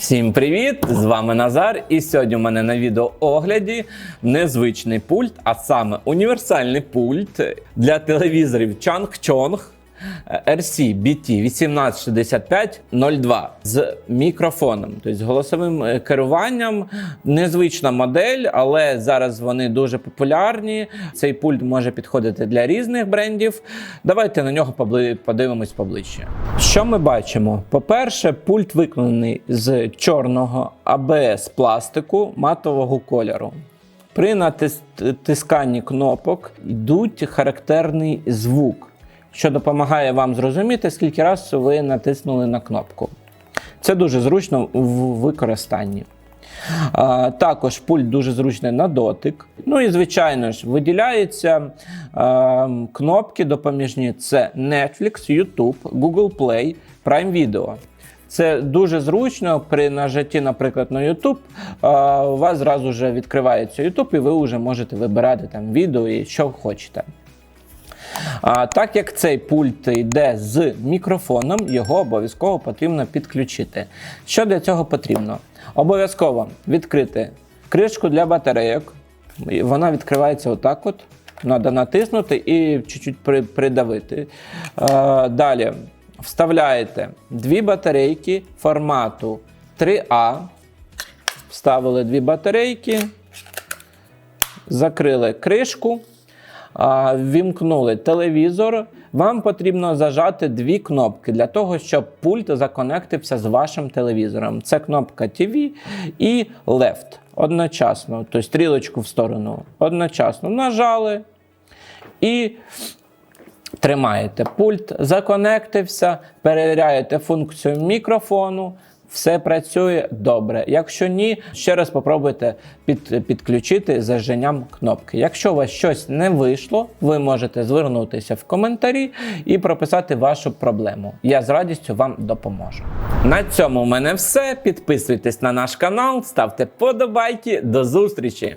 Всім привіт! З вами Назар. І сьогодні у мене на відеоогляді незвичний пульт, а саме універсальний пульт для телевізорів Changchong RC BT 186502 з мікрофоном, тобто голосовим е, керуванням. Незвична модель, але зараз вони дуже популярні. Цей пульт може підходити для різних брендів. Давайте на нього подивимось поближче. Що ми бачимо? По-перше, пульт виконаний з чорного АБС пластику матового кольору. При натисканні кнопок йдуть характерний звук, що допомагає вам зрозуміти, скільки разів ви натиснули на кнопку. Це дуже зручно в використанні. Також пульт дуже зручний на дотик. Ну і звичайно ж, виділяються а, кнопки допоміжні: це Netflix, YouTube, Google Play, Prime Video. Це дуже зручно при нажатті, наприклад, на YouTube. а, У вас зразу вже відкривається YouTube, і ви вже можете вибирати там відео і що хочете. А, так як цей пульт йде з мікрофоном, його обов'язково потрібно підключити. Що для цього потрібно? Обов'язково відкрити кришку для батарейок. Вона відкривається отак. от. Треба натиснути і чуть-чуть придавити. Далі вставляєте дві батарейки формату 3А. Вставили дві батарейки, закрили кришку, а, ввімкнули телевізор. Вам потрібно зажати дві кнопки для того, щоб пульт законектився з вашим телевізором. Це кнопка TV і Left одночасно, тобто стрілочку в сторону. Одночасно нажали і тримаєте пульт, законектився, перевіряєте функцію мікрофону. Все працює добре. Якщо ні, ще раз спробуйте під, підключити заженням кнопки. Якщо у вас щось не вийшло, ви можете звернутися в коментарі і прописати вашу проблему. Я з радістю вам допоможу. На цьому в мене все. Підписуйтесь на наш канал, ставте подобайки. До зустрічі!